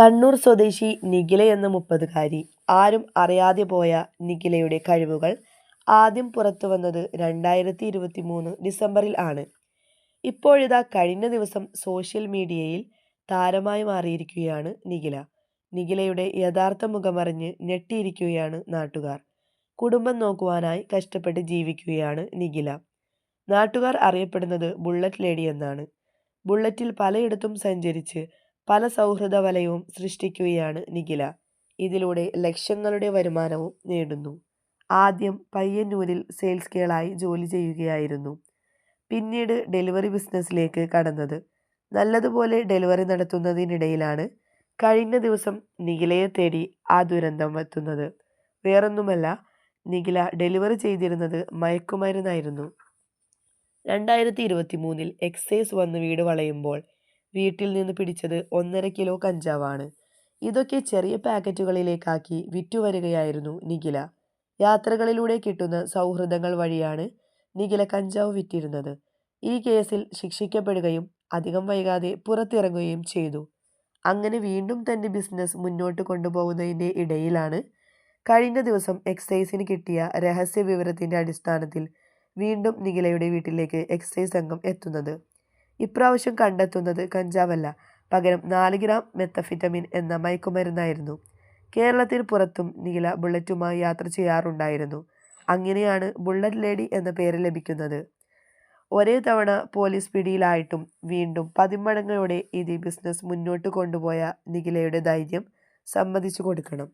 കണ്ണൂർ സ്വദേശി നിഖില എന്ന മുപ്പതുകാരി ആരും അറിയാതെ പോയ നിഖിലയുടെ കഴിവുകൾ ആദ്യം പുറത്തു വന്നത് രണ്ടായിരത്തി ഇരുപത്തി മൂന്ന് ഡിസംബറിൽ ആണ്. ഇപ്പോഴിതാ കഴിഞ്ഞ ദിവസം സോഷ്യൽ മീഡിയയിൽ താരമായി മാറിയിരിക്കുകയാണ് നിഖില. നിഖിലയുടെ യഥാർത്ഥ മുഖമറിഞ്ഞ് ഞെട്ടിയിരിക്കുകയാണ് നാട്ടുകാർ. കുടുംബം നോക്കുവാനായി കഷ്ടപ്പെട്ട് ജീവിക്കുകയാണ് നിഖില. നാട്ടുകാർ അറിയപ്പെടുന്നത് ബുള്ളറ്റ് ലേഡി എന്നാണ്. ബുള്ളറ്റിൽ പലയിടത്തും സഞ്ചരിച്ച് പല സൗഹൃദ വലയവും സൃഷ്ടിക്കുകയാണ് നിഖില. ഇതിലൂടെ ലക്ഷങ്ങളുടെ വരുമാനവും നേടുന്നു. ആദ്യം പയ്യന്നൂരിൽ സെയിൽസ് ഗേളായി ജോലി ചെയ്യുകയായിരുന്നു. പിന്നീട് ഡെലിവറി ബിസിനസ്സിലേക്ക് കടന്നത്. നല്ലതുപോലെ ഡെലിവറി നടത്തുന്നതിനിടയിലാണ് കഴിഞ്ഞ ദിവസം നിഖിലയെ തേടി ആ ദുരന്തം എത്തുന്നത്. വേറൊന്നുമല്ല നിഖില ഡെലിവറി ചെയ്തിരുന്നത് മയക്കുമരുന്നായിരുന്നു. രണ്ടായിരത്തി ഇരുപത്തി മൂന്നിൽ എക്സൈസ് വന്ന് വീട് വളയുമ്പോൾ വീട്ടിൽ നിന്ന് പിടിച്ചത് ഒന്നര കിലോ കഞ്ചാവാണ്. ഇതൊക്കെ ചെറിയ പാക്കറ്റുകളിലേക്കാക്കി വിറ്റുവരികയായിരുന്നു നിഖില. യാത്രകളിലൂടെ കിട്ടുന്ന സൗഹൃദങ്ങൾ വഴിയാണ് നിഖില കഞ്ചാവ് വിറ്റിരുന്നത്. ഈ കേസിൽ ശിക്ഷിക്കപ്പെടുകയും അധികം വൈകാതെ പുറത്തിറങ്ങുകയും ചെയ്തു. അങ്ങനെ വീണ്ടും തന്റെ ബിസിനസ് മുന്നോട്ട് കൊണ്ടുപോകുന്നതിന്റെ ഇടയിലാണ് കഴിഞ്ഞ ദിവസം എക്സൈസിന് കിട്ടിയ രഹസ്യ വിവരത്തിന്റെ അടിസ്ഥാനത്തിൽ വീണ്ടും നിഖിലയുടെ വീട്ടിലേക്ക് എക്സൈസ് സംഘം എത്തുന്നത്. ഇപ്രാവശ്യം കണ്ടെത്തുന്നത് കഞ്ചാവല്ല പകരം നാല് ഗ്രാം മെത്തഫിറ്റമിൻ എന്ന മയക്കുമരുന്നായിരുന്നു. കേരളത്തിന് പുറത്തും നീല ബുള്ളറ്റുമായി യാത്ര ചെയ്യാറുണ്ടായിരുന്നു. അങ്ങനെയാണ് ബുള്ളറ്റ് ലേഡി എന്ന പേര് ലഭിക്കുന്നത്. ഒരേ തവണ പോലീസ് പിടിയിലായിട്ടും വീണ്ടും പതിമടങ്ങയോടെ ഇത് ബിസിനസ് മുന്നോട്ട് കൊണ്ടുപോയ നിഖിലയുടെ ധൈര്യം സമ്മതിച്ചു കൊടുക്കണം.